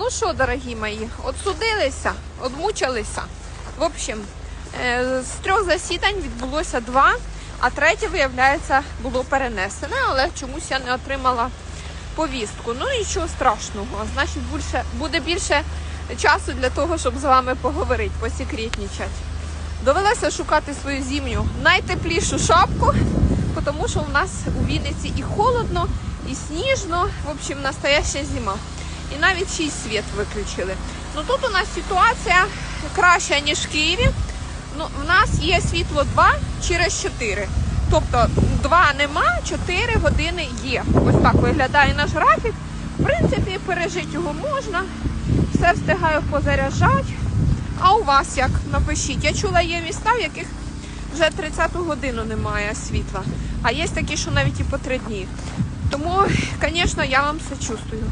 Ну що, дорогі мої, отсудилися, одмучилися. В общем, е, з трьох засідань відбулося два, а третє, виявляється, було перенесене, але чомусь я не отримала повістку. Ну нічого страшного. Значить, більше, буде більше часу для того, щоб з вами поговорити, посекретнічати. Довелося шукати свою зимню найтеплішу шапку, тому що у нас у Вінниці і холодно, і сніжно. В общем, настояща зима. І навіть ще й світ виключили. Ну тут у нас ситуація краща, ніж в Києві. Ну, в нас є світло 2 через 4. Тобто 2 нема, 4 години є. Ось так виглядає наш графік. В принципі, пережити його можна. Все встигаю позаряджати. А у вас як? Напишіть. Я чула, є міста, в яких вже 30-ту годину немає світла. А є такі, що навіть і по три дні. Тому, звісно, я вам сочувствую.